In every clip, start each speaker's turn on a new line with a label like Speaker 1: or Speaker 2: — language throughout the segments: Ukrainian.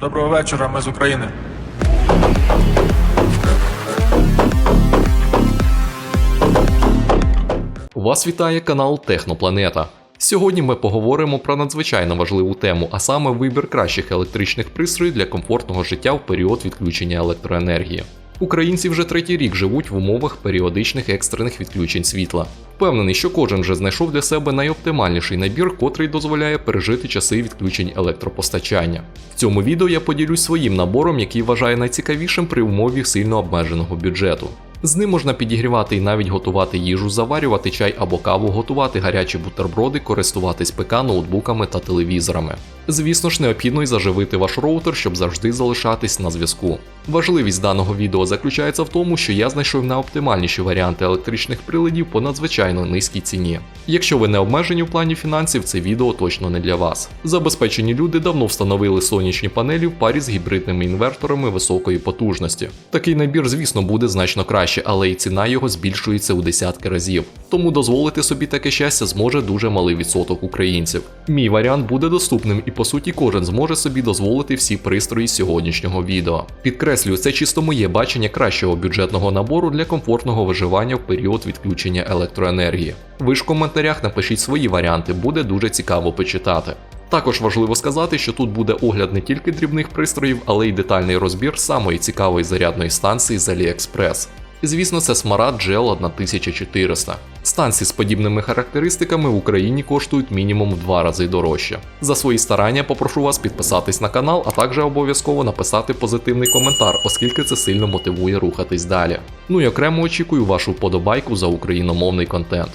Speaker 1: Доброго вечора, ми з України.
Speaker 2: Вас вітає канал Технопланета. Сьогодні ми поговоримо про надзвичайно важливу тему, а саме вибір кращих електричних пристроїв для комфортного життя в період відключення електроенергії. Українці вже третій рік живуть в умовах періодичних екстрених відключень світла. Впевнений, що кожен вже знайшов для себе найоптимальніший набір, котрий дозволяє пережити часи відключень електропостачання. В цьому відео я поділюсь своїм набором, який вважаю найцікавішим при умові сильно обмеженого бюджету. З ним можна підігрівати і навіть готувати їжу, заварювати чай або каву, готувати гарячі бутерброди, користуватись ПК, ноутбуками та телевізорами. Звісно ж, необхідно й заживити ваш роутер, щоб завжди залишатись на зв'язку. Важливість даного відео заключається в тому, що я знайшов найоптимальніші варіанти електричних приладів по надзвичайно низькій ціні. Якщо ви не обмежені в плані фінансів, це відео точно не для вас. Забезпечені люди давно встановили сонячні панелі в парі з гібридними інверторами високої потужності. Такий набір, звісно, буде значно краще, але і ціна його збільшується у десятки разів. Тому дозволити собі таке щастя зможе дуже малий відсоток українців. Мій варіант буде доступним і по суті кожен зможе собі дозволити всі пристрої сьогоднішнього відео. Підкреслюю, це чисто моє бачення кращого бюджетного набору для комфортного виживання в період відключення електроенергії. Ви ж в коментарях напишіть свої варіанти, буде дуже цікаво почитати. Також важливо сказати, що тут буде огляд не тільки дрібних пристроїв, але й детальний розбір самої цікавої зарядної станції з AliExpress. І звісно, це Смарад GL 1400. Станції з подібними характеристиками в Україні коштують мінімум в два рази дорожче. За свої старання попрошу вас підписатись на канал, а також обов'язково написати позитивний коментар, оскільки це сильно мотивує рухатись далі. Ну і окремо очікую вашу вподобайку за україномовний контент.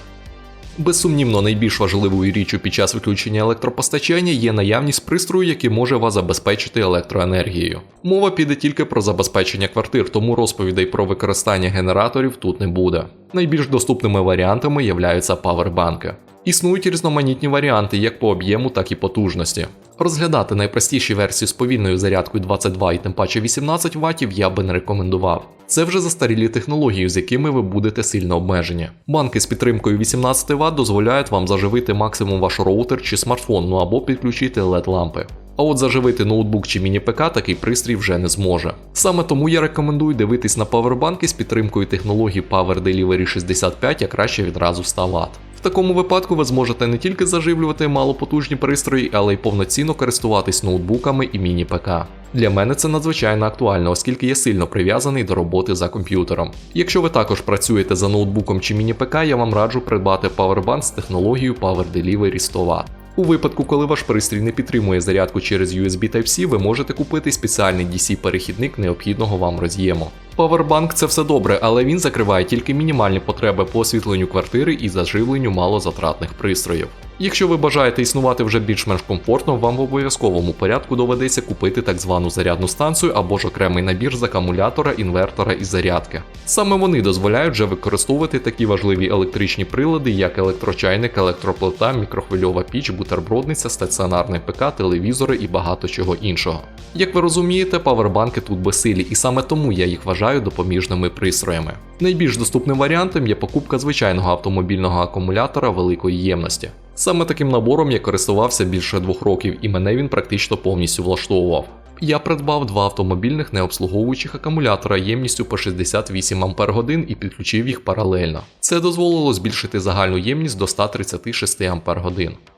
Speaker 2: Безсумнівно, найбільш важливою річчю під час виключення електропостачання є наявність пристрою, який може вас забезпечити електроенергією. Мова піде тільки про забезпечення квартир, тому розповідей про використання генераторів тут не буде. Найбільш доступними варіантами являються павербанки. Існують різноманітні варіанти як по об'єму, так і потужності. Розглядати найпростіші версії з повільною зарядкою 22 і тим паче 18 Вт я би не рекомендував. Це вже застарілі технології, з якими ви будете сильно обмежені. Банки з підтримкою 18 Вт дозволяють вам заживити максимум ваш роутер чи смартфон, ну або підключити LED лампи. А от заживити ноутбук чи міні-ПК такий пристрій вже не зможе. Саме тому я рекомендую дивитись на павербанки з підтримкою технології Power Delivery 65, а краще відразу 100 Вт. В такому випадку ви зможете не тільки заживлювати малопотужні пристрої, але й повноцінно користуватись ноутбуками і міні-ПК. Для мене це надзвичайно актуально, оскільки я сильно прив'язаний до роботи за комп'ютером. Якщо ви також працюєте за ноутбуком чи міні-ПК, я вам раджу придбати Powerbank з технологією Power Delivery 100 Вт. У випадку, коли ваш пристрій не підтримує зарядку через USB Type-C, ви можете купити спеціальний DC-перехідник необхідного вам роз'єму. Powerbank це все добре, але він закриває тільки мінімальні потреби по освітленню квартири і заживленню малозатратних пристроїв. Якщо ви бажаєте існувати вже більш-менш комфортно, вам в обов'язковому порядку доведеться купити так звану зарядну станцію або ж окремий набір з акумулятора, інвертора і зарядки. Саме вони дозволяють вже використовувати такі важливі електричні прилади, як електрочайник, електроплита, мікрохвильова піч, бутербродниця, стаціонарний ПК, телевізори і багато чого іншого. Як ви розумієте, павербанки тут безсилі, і саме тому я їх вважаю допоміжними пристроями. Найбільш доступним варіантом є покупка звичайного автомобільного акумулятора великої ємності. Саме таким набором я користувався більше двох років, і мене він практично повністю влаштовував. Я придбав два автомобільних необслуговуючих акумулятора ємністю по 68 Ах і підключив їх паралельно. Це дозволило збільшити загальну ємність до 136 Ах.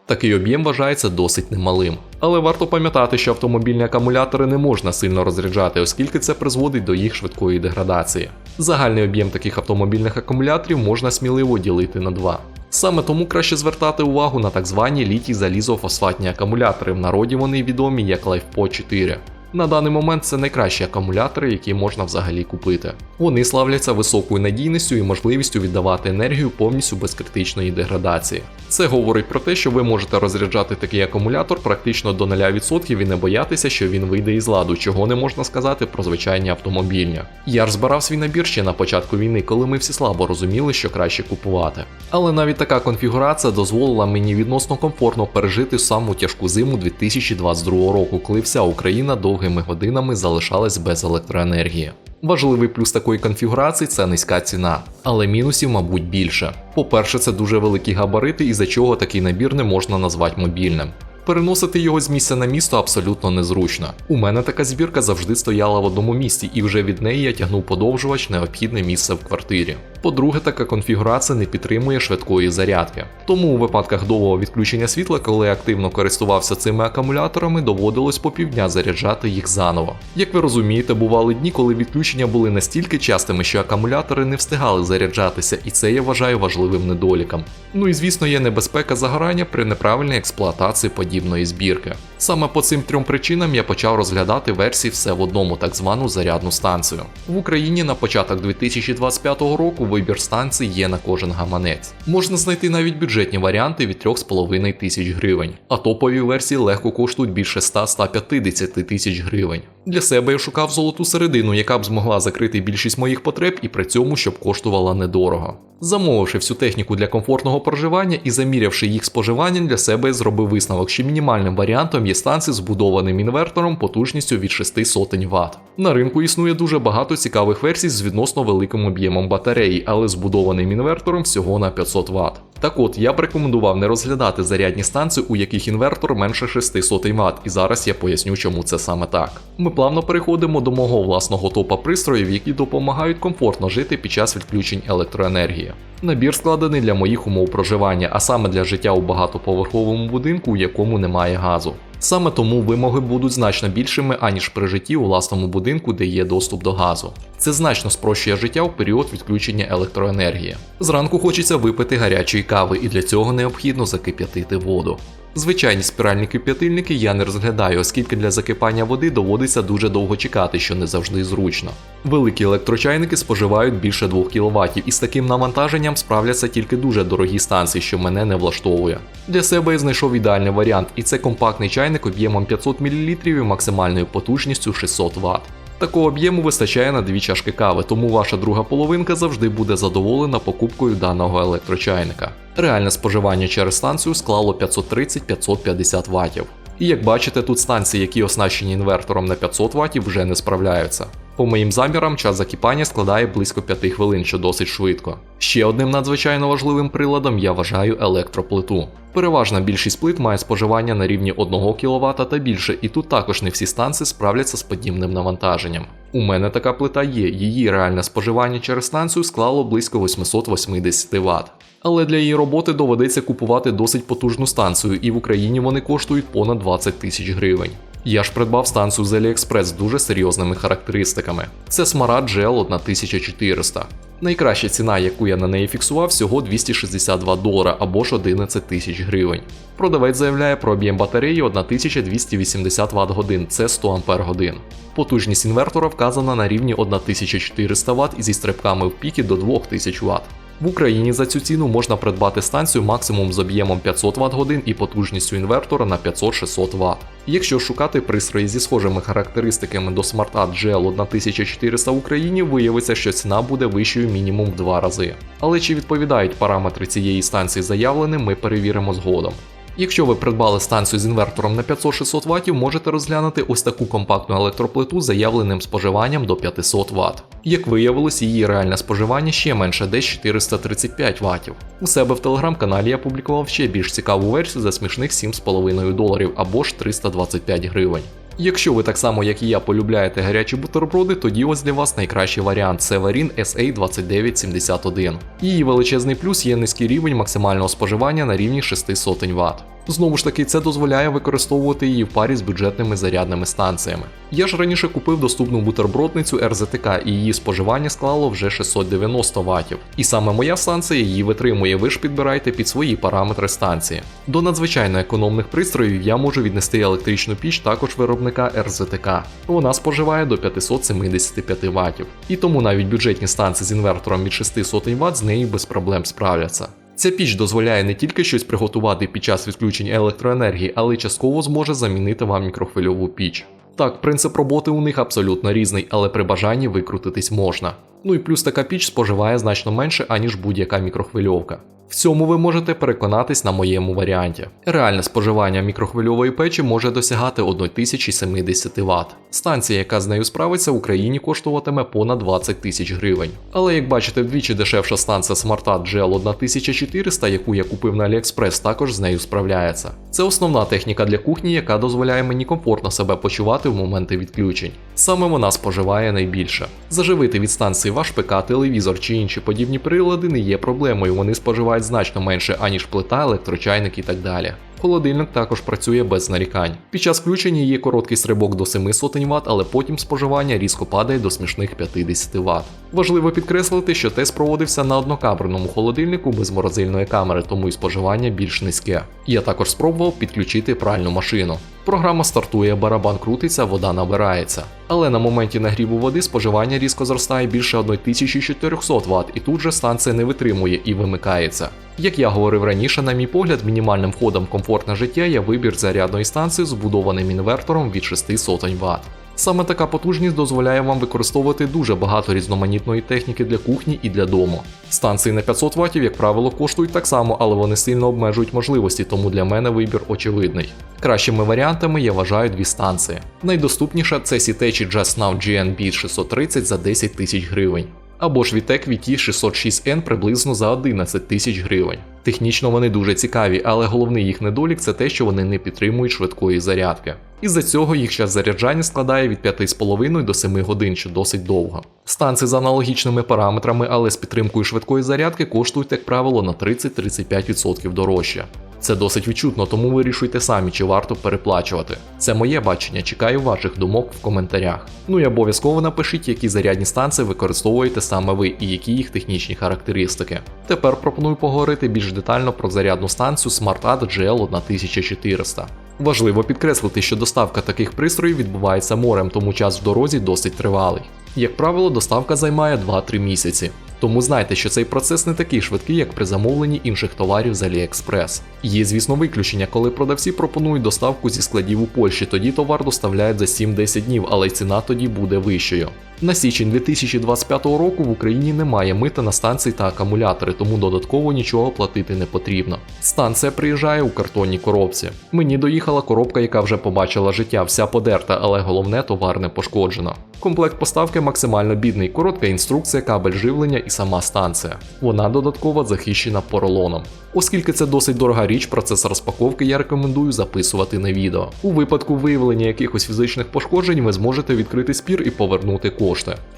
Speaker 2: Такий об'єм вважається досить немалим. Але варто пам'ятати, що автомобільні акумулятори не можна сильно розряджати, оскільки це призводить до їх швидкої деградації. Загальний об'єм таких автомобільних акумуляторів можна сміливо ділити на два. Саме тому краще звертати увагу на так звані літій залізофосфатні акумулятори. В народі вони відомі як LifePo 4. На даний момент це найкращі акумулятори, які можна взагалі купити. Вони славляться високою надійністю і можливістю віддавати енергію повністю без критичної деградації. Це говорить про те, що ви можете розряджати такий акумулятор практично до 0% і не боятися, що він вийде із ладу, чого не можна сказати про звичайні автомобільні. Я ж збирав свій набір ще на початку війни, коли ми всі слабо розуміли, що краще купувати. Але навіть така конфігурація дозволила мені відносно комфортно пережити саму тяжку зиму 2022 року, коли вся Україна довгими годинами залишалась без електроенергії. Важливий плюс такої конфігурації це низька ціна, але мінусів, мабуть, більше. По-перше, це дуже великі габарити, із за чого такий набір не можна назвати мобільним. Переносити його з місця на місто абсолютно незручно. У мене така збірка завжди стояла в одному місці, і вже від неї я тягнув подовжувач необхідне місце в квартирі. По-друге, така конфігурація не підтримує швидкої зарядки. Тому у випадках довгого відключення світла, коли активно користувався цими акумуляторами, доводилось по півдня заряджати їх заново. Як ви розумієте, бували дні, коли відключення були настільки частими, що акумулятори не встигали заряджатися, і це я вважаю важливим недоліком. Ну і звісно, є небезпека загорання при неправильній експлуатації подібної збірки. Саме по цим трьом причинам я почав розглядати версії все в одному, так звану зарядну станцію. В Україні на початок 2025 року вибір станцій є на кожен гаманець. Можна знайти навіть бюджетні варіанти від 3,5 тисяч гривень, а топові версії легко коштують більше 100-150 тисяч гривень. Для себе я шукав золоту середину, яка б змогла закрити більшість моїх потреб і при цьому щоб коштувала недорого. Замовивши всю техніку для комфортного проживання і замірявши їх споживання для себе, зробив висновок, що мінімальним варіантом є станції з вбудованим інвертором потужністю від 6 сотень Вт. На ринку існує дуже багато цікавих версій з відносно великим об'ємом батареї, але збудованим інвертором всього на 500 Вт. Так от, я б рекомендував не розглядати зарядні станції, у яких інвертор менше 600 Вт, і зараз я поясню, чому це саме так. Ми плавно переходимо до мого власного топа пристроїв, які допомагають комфортно жити під час відключень електроенергії. Набір складений для моїх умов проживання, а саме для життя у багатоповерховому будинку, у якому немає газу. Саме тому вимоги будуть значно більшими, аніж при житті у власному будинку, де є доступ до газу. Це значно спрощує життя в період відключення електроенергії. Зранку хочеться випити гарячої кави, і для цього необхідно закип'ятити воду. Звичайні спіральні кип'ятильники я не розглядаю, оскільки для закипання води доводиться дуже довго чекати, що не завжди зручно. Великі електрочайники споживають більше 2 кВт, і з таким навантаженням справляться тільки дуже дорогі станції, що мене не влаштовує. Для себе я знайшов ідеальний варіант, і це компактний чайник об'ємом 500 мл і максимальною потужністю 600 Вт. Такого об'єму вистачає на дві чашки кави, тому ваша друга половинка завжди буде задоволена покупкою даного електрочайника. Реальне споживання через станцію склало 530-550 Вт. І як бачите, тут станції, які оснащені інвертором на 500 Вт, вже не справляються. По моїм замірам, час закипання складає близько 5 хвилин, що досить швидко. Ще одним надзвичайно важливим приладом я вважаю електроплиту. Переважна більшість плит має споживання на рівні 1 кВт та більше, і тут також не всі станції справляться з подібним навантаженням. У мене така плита є, її реальне споживання через станцію склало близько 880 Вт. Але для її роботи доведеться купувати досить потужну станцію, і в Україні вони коштують понад 20 тисяч гривень. Я ж придбав станцію з AliExpress з дуже серйозними характеристиками. Це Smart GL 1400. Найкраща ціна, яку я на неї фіксував, всього 262 долара або ж 11 тисяч гривень. Продавець заявляє про об'єм батареї 1280 Вт годин, це 100 Ампер годин. Потужність інвертора вказана на рівні 1400 Вт і зі стрибками в піки до 2000 Вт. В Україні за цю ціну можна придбати станцію максимум з об'ємом 500 Вт годин і потужністю інвертора на 500-600 Вт. Якщо шукати пристрої зі схожими характеристиками до SmartArt GL 1400 в Україні, виявиться, що ціна буде вищою мінімум в два рази. Але чи відповідають параметри цієї станції заявленим, ми перевіримо згодом. Якщо ви придбали станцію з інвертором на 500-600 Вт, можете розглянути ось таку компактну електроплиту з заявленим споживанням до 500 Вт. Як виявилось, її реальне споживання ще менше десь 435 Вт. У себе в телеграм-каналі я публікував ще більш цікаву версію за смішних 7,5 доларів або ж 325 гривень. Якщо ви так само, як і я, полюбляєте гарячі бутерброди, тоді ось для вас найкращий варіант Varin SA2971. Її величезний плюс є низький рівень максимального споживання на рівні 6 сотень Вт. Знову ж таки, це дозволяє використовувати її в парі з бюджетними зарядними станціями. Я ж раніше купив доступну бутербродницю RZTK і її споживання склало вже 690 Вт. І саме моя станція її витримує, ви ж підбирайте під свої параметри станції. До надзвичайно економних пристроїв я можу віднести електричну піч також виробника RZTK. Вона споживає до 575 Вт. І тому навіть бюджетні станції з інвертором від 6 сотень Вт з нею без проблем справляться. Ця піч дозволяє не тільки щось приготувати під час відключення електроенергії, але й частково зможе замінити вам мікрохвильову піч. Так, принцип роботи у них абсолютно різний, але при бажанні викрутитись можна. Ну і плюс така піч споживає значно менше, аніж будь-яка мікрохвильовка. В цьому ви можете переконатись на моєму варіанті. Реальне споживання мікрохвильової печі може досягати 1070 Вт. Станція, яка з нею справиться, в Україні коштуватиме понад 20 тисяч гривень. Але як бачите, вдвічі дешевша станція SmartAd GL 1400, яку я купив на AliExpress, також з нею справляється. Це основна техніка для кухні, яка дозволяє мені комфортно себе почувати в моменти відключень. Саме вона споживає найбільше. Заживити від станції ваш ПК, телевізор чи інші подібні прилади не є проблемою, вони споживають значно менше, аніж плита, електрочайник і так далі. Холодильник також працює без нарікань. Під час включення є короткий стрибок до 7 сотень Вт, але потім споживання різко падає до смішних 50 Вт. Важливо підкреслити, що тест проводився на однокамерному холодильнику без морозильної камери, тому і споживання більш низьке. Я також спробував підключити пральну машину. Програма стартує, барабан крутиться, вода набирається. Але на моменті нагріву води споживання різко зростає більше 1400 Вт, і тут же станція не витримує і вимикається. Як я говорив раніше, на мій погляд, мінімальним входом в комфортне життя є вибір зарядної станції з вбудованим інвертором від 6 сотень Вт. Саме така потужність дозволяє вам використовувати дуже багато різноманітної техніки для кухні і для дому. Станції на 500 Вт, як правило, коштують так само, але вони сильно обмежують можливості, тому для мене вибір очевидний. Кращими варіантами я вважаю дві станції. Найдоступніша це Sitechi Just Now GNB 630 за 10 тисяч гривень. Або ж Vitek VT 606N приблизно за 11 тисяч гривень. Технічно вони дуже цікаві, але головний їх недолік це те, що вони не підтримують швидкої зарядки. Із-за цього їх час заряджання складає від 5,5 до 7 годин, що досить довго. Станції з аналогічними параметрами, але з підтримкою швидкої зарядки коштують, як правило, на 30-35% дорожче. Це досить відчутно, тому вирішуйте самі, чи варто переплачувати. Це моє бачення, чекаю ваших думок в коментарях. Ну і обов'язково напишіть, які зарядні станції використовуєте саме ви і які їх технічні характеристики. Тепер пропоную поговорити більш детально про зарядну станцію SmartAd GL 1400. Важливо підкреслити, що доставка таких пристроїв відбувається морем, тому час в дорозі досить тривалий. Як правило, доставка займає 2-3 місяці. Тому знайте, що цей процес не такий швидкий, як при замовленні інших товарів з AliExpress. Є, звісно, виключення, коли продавці пропонують доставку зі складів у Польщі, тоді товар доставляють за 7-10 днів, але й ціна тоді буде вищою. На січень 2025 року в Україні немає мита на станції та акумулятори, тому додатково нічого платити не потрібно. Станція приїжджає у картонній коробці. Мені доїхала коробка, яка вже побачила життя, вся подерта, але головне товар не пошкоджено. Комплект поставки максимально бідний, коротка інструкція, кабель живлення і сама станція. Вона додатково захищена поролоном. Оскільки це досить дорога річ, процес розпаковки я рекомендую записувати на відео. У випадку виявлення якихось фізичних пошкоджень ви зможете відкрити спір і повернути кошти.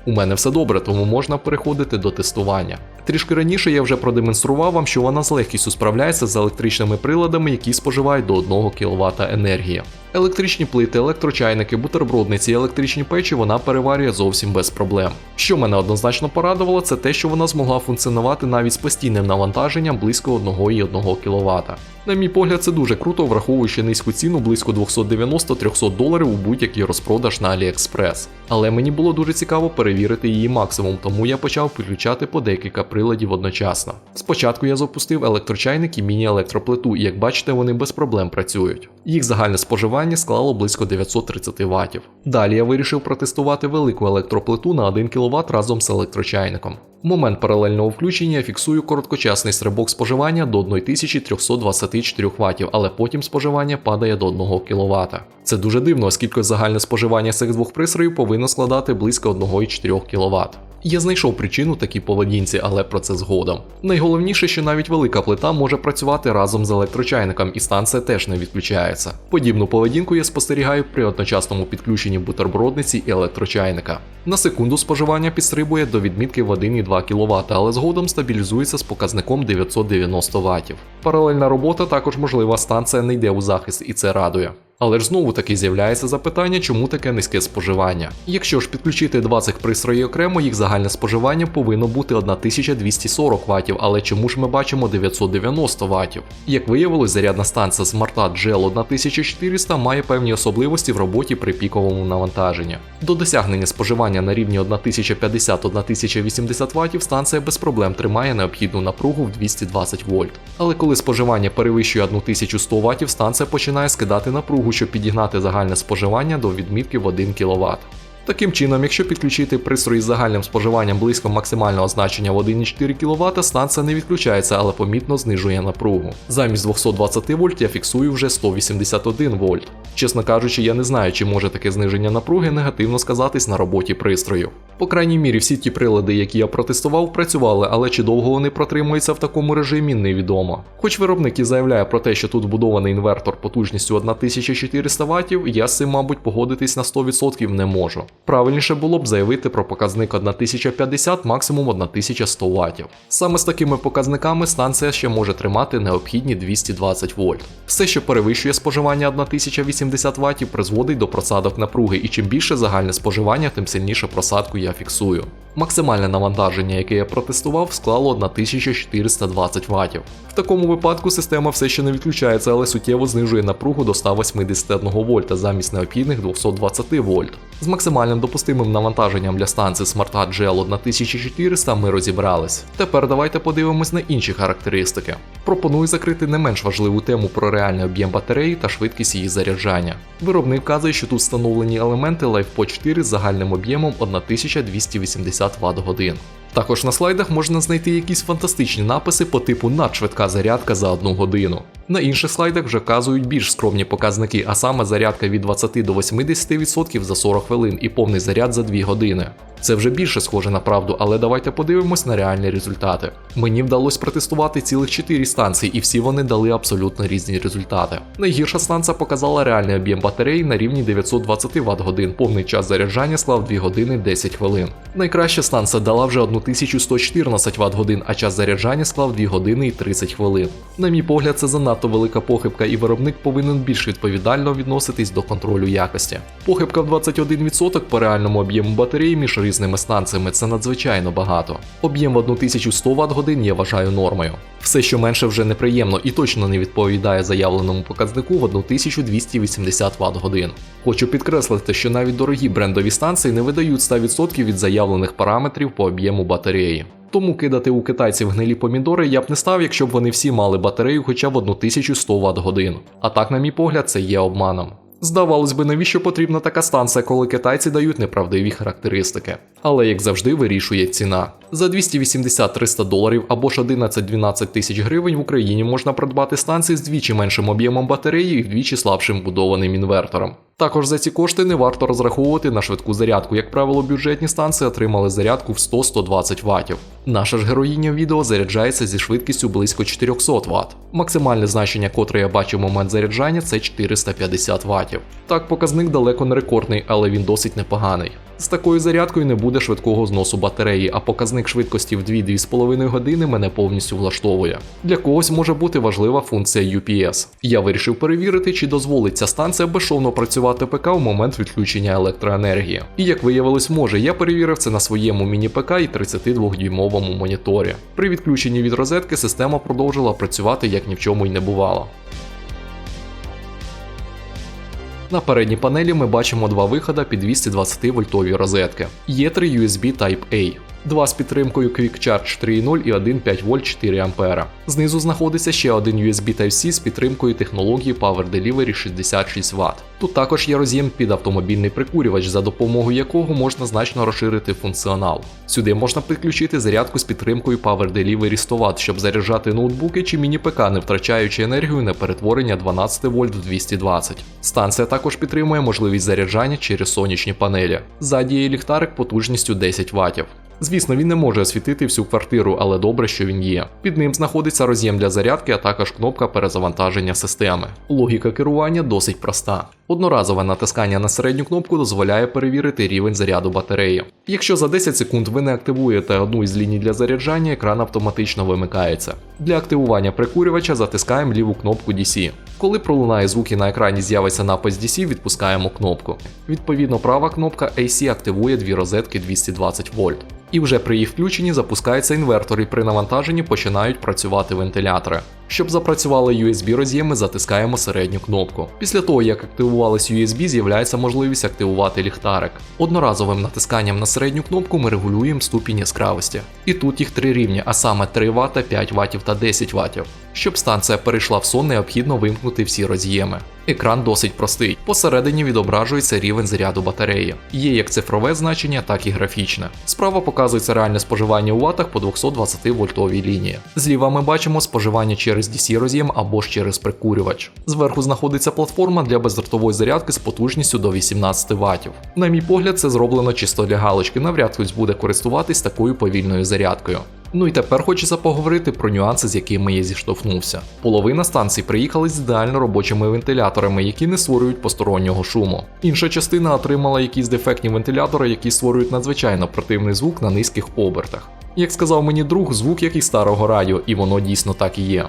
Speaker 2: У мене все добре, тому можна переходити до тестування. Трішки раніше я вже продемонстрував вам, що вона з легкістю справляється з електричними приладами, які споживають до 1 кВт енергії. Електричні плити, електрочайники, бутербродниці і електричні печі вона переварює зовсім без проблем. Що мене однозначно порадувало, це те, що вона змогла функціонувати навіть з постійним навантаженням близько 1,1 кВт. На мій погляд, це дуже круто, враховуючи низьку ціну близько 290-300 доларів у будь-який розпродаж на AliExpress. Але мені було дуже цікаво перевірити її максимум, тому я почав підключати по декілька приладів одночасно. Спочатку я запустив електрочайник і міні-електроплиту, і як бачите, вони без проблем працюють. Їх загальне споживання склало близько 930 Вт. Далі я вирішив протестувати велику електроплиту на 1 кВт разом з електрочайником. В момент паралельного включення фіксую короткочасний стрибок споживання до 1324 Вт, але потім споживання падає до 1 кВт. Це дуже дивно, оскільки загальне споживання цих двох пристроїв повинно складати близько 1,4 кВт. Я знайшов причину такій поведінці, але про це згодом. Найголовніше, що навіть велика плита може працювати разом з електрочайником, і станція теж не відключається. Подібну поведінку я спостерігаю при одночасному підключенні бутербродниці і електрочайника. На секунду споживання підстрибує до відмітки в 1,2 кВт, але згодом стабілізується з показником 990 Вт. Паралельна робота також можлива, станція не йде у захист, і це радує. Але ж знову таки з'являється запитання, чому таке низьке споживання. Якщо ж підключити 20 пристроїв окремо, їх загальне споживання повинно бути 1240 Вт, але чому ж ми бачимо 990 Вт? Як виявилось, зарядна станція SmartAd GL 1400 має певні особливості в роботі при піковому навантаженні. До досягнення споживання на рівні 1050-1080 Вт станція без проблем тримає необхідну напругу в 220 вольт. Але коли споживання перевищує 1100 Вт, станція починає скидати напругу, щоб підігнати загальне споживання до відмітки в 1 кВт. Таким чином, якщо підключити пристрої з загальним споживанням близько максимального значення в 1,4 кВт, станція не відключається, але помітно знижує напругу. Замість 220 вольт я фіксую вже 181 вольт. Чесно кажучи, я не знаю, чи може таке зниження напруги негативно сказатись на роботі пристрою. По крайній мірі, всі ті прилади, які я протестував, працювали, але чи довго вони протримуються в такому режимі, невідомо. Хоч виробник і заявляє про те, що тут вбудований інвертор потужністю 1400 Вт, я з цим, мабуть, погодитись на 100% не можу. Правильніше було б заявити про показник 1050, максимум 1100 Вт. Саме з такими показниками станція ще може тримати необхідні 220 вольт. Все, що перевищує споживання 1080 Вт, призводить до просадок напруги, і чим більше загальне споживання, тим сильніше просадку я фіксую. Максимальне навантаження, яке я протестував, склало 1420 Вт. В такому випадку система все ще не відключається, але суттєво знижує напругу до 181 вольта замість необхідних 220 вольт. З максимальним допустимим навантаженням для станції SmartHat GL 1400 ми розібрались. Тепер давайте подивимось на інші характеристики. Пропоную закрити не менш важливу тему про реальний об'єм батареї та швидкість її заряджання. Виробник вказує, що тут встановлені елементи LiFePO 4 з загальним об'ємом 1280 Вт годин. Також на слайдах можна знайти якісь фантастичні написи по типу надшвидка зарядка за 1 годину. На інших слайдах вже вказують більш скромні показники, а саме зарядка від 20 до 80% за 40 хвилин і повний заряд за 2 години. Це вже більше схоже на правду, але давайте подивимось на реальні результати. Мені вдалося протестувати цілих 4 станції, і всі вони дали абсолютно різні результати. Найгірша станція показала реальний об'єм батареї на рівні 920 Вт годин, повний час заряджання склав 2 години 10 хвилин. Найкраща станція дала вже 1114 Вт годин, а час заряджання склав 2 години і 30 хвилин. На мій погляд, це занадто велика похибка, і виробник повинен більш відповідально відноситись до контролю якості. Похибка в 21% по реальному об'єму батареї між різними станціями це надзвичайно багато. Об'єм в 1100 Вт годин я вважаю нормою. Все, що менше вже неприємно і точно не відповідає заявленому показнику в 1280 Вт годин. Хочу підкреслити, що навіть дорогі брендові станції не видають 100% від заявлених параметрів по об'єму батареї. Тому кидати у китайців гнилі помідори я б не став, якщо б вони всі мали батарею хоча б 1100 Вт годин. А так, на мій погляд, це є обманом. Здавалось би, навіщо потрібна така станція, коли китайці дають неправдиві характеристики. Але як завжди вирішує ціна. За 280-300 доларів або ж 11-12 тисяч гривень в Україні можна придбати станції з двічі меншим об'ємом батареї і вдвічі слабшим будованим інвертором. Також за ці кошти не варто розраховувати на швидку зарядку. Як правило, бюджетні станції отримали зарядку в 100-120 Вт. Наша ж героїня відео заряджається зі швидкістю близько 400 Вт. Максимальне значення, котре я бачу в момент заряджання, це 450 Вт. Так, показник далеко не рекордний, але він досить непоганий. З такою зарядкою не буде швидкого зносу батареї, а показник швидкості в 2-2,5 години мене повністю влаштовує. Для когось може бути важлива функція UPS. Я вирішив перевірити, чи дозволить ця станція безшовно працювати ПК в момент відключення електроенергії. І як виявилось, може, я перевірив це на своєму міні-ПК і 32-дюймовому моніторі. При відключенні від розетки система продовжила працювати як ні в чому й не бувало. На передній панелі ми бачимо два виходи під 220 вольтові розетки. Є три USB Type-A. Два з підтримкою Quick Charge 3.0 і один 5 вольт 4 А. Знизу знаходиться ще один USB Type-C з підтримкою технології Power Delivery 66 Вт. Тут також є роз'єм під автомобільний прикурювач, за допомогою якого можна значно розширити функціонал. Сюди можна підключити зарядку з підтримкою Power Delivery 100 Вт, щоб заряджати ноутбуки чи міні-ПК, не втрачаючи енергію на перетворення 12 вольт в 220. Станція також підтримує можливість заряджання через сонячні панелі. Ззаді є ліхтарик потужністю 10 Вт. Звісно, він не може освітити всю квартиру, але добре, що він є. Під ним знаходиться роз'єм для зарядки, а також кнопка перезавантаження системи. Логіка керування досить проста. Одноразове натискання на середню кнопку дозволяє перевірити рівень заряду батареї. Якщо за 10 секунд ви не активуєте одну із ліній для заряджання, екран автоматично вимикається. Для активування прикурювача затискаємо ліву кнопку DC. Коли пролунає звук і на екрані з'явиться напис DC, відпускаємо кнопку. Відповідно, права кнопка AC активує дві розетки 220 вольт. І вже при їх включенні запускається інвертор і при навантаженні починають працювати вентилятори. Щоб запрацювали USB роз'єми, затискаємо середню кнопку. Після того, як активувались USB, з'являється можливість активувати ліхтарик. Одноразовим натисканням на середню кнопку ми регулюємо ступінь яскравості. І тут їх три рівні, а саме 3 Вт, 5 Вт та 10 Вт. Щоб станція перейшла в сон, необхідно вимкнути всі роз'єми. Екран досить простий. Посередині відображується рівень заряду батареї. Є як цифрове значення, так і графічне. Справа показується реальне споживання у ватах по 220 вольтовій лінії. Зліва ми бачимо споживання через DC роз'єм або ж через прикурювач. Зверху знаходиться платформа для бездротової зарядки з потужністю до 18 Вт. На мій погляд, це зроблено чисто для галочки. Навряд хтось буде користуватись такою повільною зарядкою. Ну і тепер хочеться поговорити про нюанси, з якими я зіштовхнувся. Половина станцій приїхали з ідеально робочими вентиляторами, які не створюють постороннього шуму. Інша частина отримала якісь дефектні вентилятори, які створюють надзвичайно противний звук на низьких обертах. Як сказав мені друг, звук як із старого радіо, і воно дійсно так і є.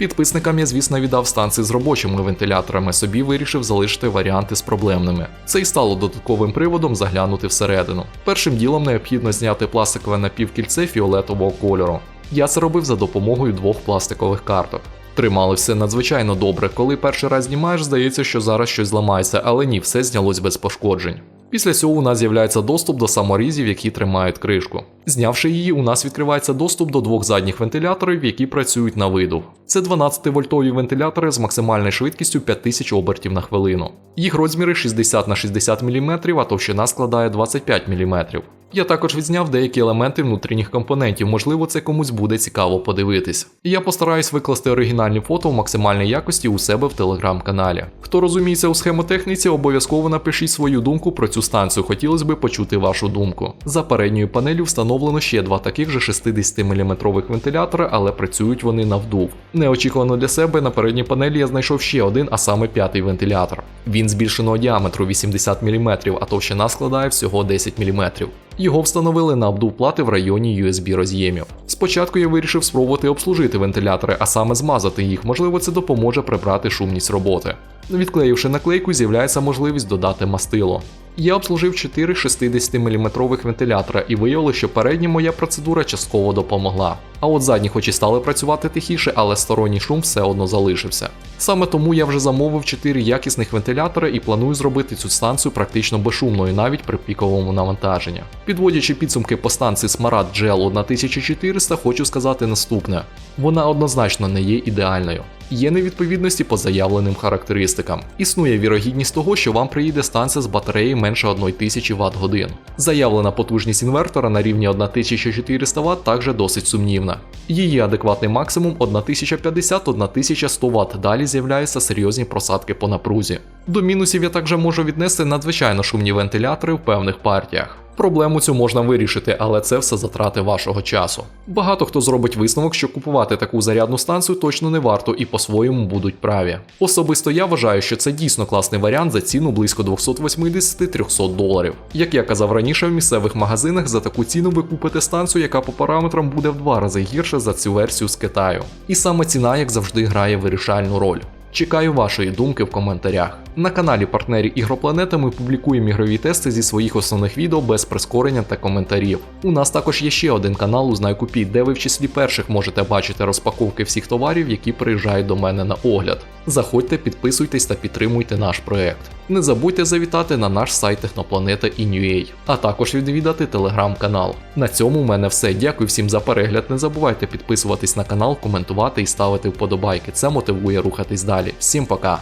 Speaker 2: Підписникам я, звісно, віддав станції з робочими вентиляторами, собі вирішив залишити варіанти з проблемними. Це й стало додатковим приводом заглянути всередину. Першим ділом необхідно зняти пластикове напівкільце фіолетового кольору. Я це робив за допомогою двох пластикових карток. Тримали все надзвичайно добре. Коли перший раз знімаєш, здається, що зараз щось зламається, але ні, все знялось без пошкоджень. Після цього у нас з'являється доступ до саморізів, які тримають кришку. Знявши її, у нас відкривається доступ до двох задніх вентиляторів, які працюють на видув. Це 12-вольтові вентилятори з максимальною швидкістю 5000 обертів на хвилину. Їх розміри 60 на 60 мм, а товщина складає 25 мм. Я також відзняв деякі елементи внутрішніх компонентів, можливо, це комусь буде цікаво подивитись. Я постараюсь викласти оригінальні фото в максимальній якості у себе в телеграм-каналі. Хто розуміється у схемотехніці, обов'язково напишіть свою думку про цю станцію. Хотілося б почути вашу думку. За передньою панелью встановлено ще два таких же 60 мм вентилятори, але працюють вони на вдув. Неочікувано для себе на передній панелі я знайшов ще один, а саме п'ятий вентилятор. Він збільшеного діаметру 80 мм, а товщина складає всього 10 мм. Його встановили на обдув плати в районі USB роз'ємів. Спочатку я вирішив спробувати обслужити вентилятори, а саме змазати їх, можливо, це допоможе прибрати шумність роботи. Відклеївши наклейку, з'являється можливість додати мастило. Я обслужив 4 60-мм вентилятора і виявили, що передня моя процедура частково допомогла. А от задні хоч і стали працювати тихіше, але сторонній шум все одно залишився. Саме тому я вже замовив 4 якісних вентилятори і планую зробити цю станцію практично безшумною навіть при піковому навантаженні. Підводячи підсумки по станції Smart Gel 1400, хочу сказати наступне: вона однозначно не є ідеальною. Є невідповідності по заявленим характеристикам. Існує вірогідність того, що вам приїде станція з батареї менше 1000 Вт годин. Заявлена потужність інвертора на рівні 1400 Вт також досить сумнівна. Її адекватний максимум 1050-1100 Вт. Далі з'являються серйозні просадки по напрузі. До мінусів я також можу віднести надзвичайно шумні вентилятори в певних партіях. Проблему цю можна вирішити, але це все затрати вашого часу. Багато хто зробить висновок, що купувати таку зарядну станцію точно не варто і по-своєму будуть праві. Особисто я вважаю, що це дійсно класний варіант за ціну близько 280-300 доларів. Як я казав раніше, в місцевих магазинах за таку ціну ви купите станцію, яка по параметрам буде в два рази гірше за цю версію з Китаю. І саме ціна, як завжди, грає вирішальну роль. Чекаю вашої думки в коментарях. На каналі партнерів Ігропланета ми публікуємо ігрові тести зі своїх основних відео без прискорення та коментарів. У нас також є ще один канал Узнай Купіть, де ви в числі перших можете бачити розпаковки всіх товарів, які приїжджають до мене на огляд. Заходьте, підписуйтесь та підтримуйте наш проект. Не забудьте завітати на наш сайт Технопланета Inua, а також відвідати телеграм-канал. На цьому в мене все. Дякую всім за перегляд. Не забувайте підписуватись на канал, коментувати і ставити вподобайки. Це мотивує рухатись далі. Всім пока!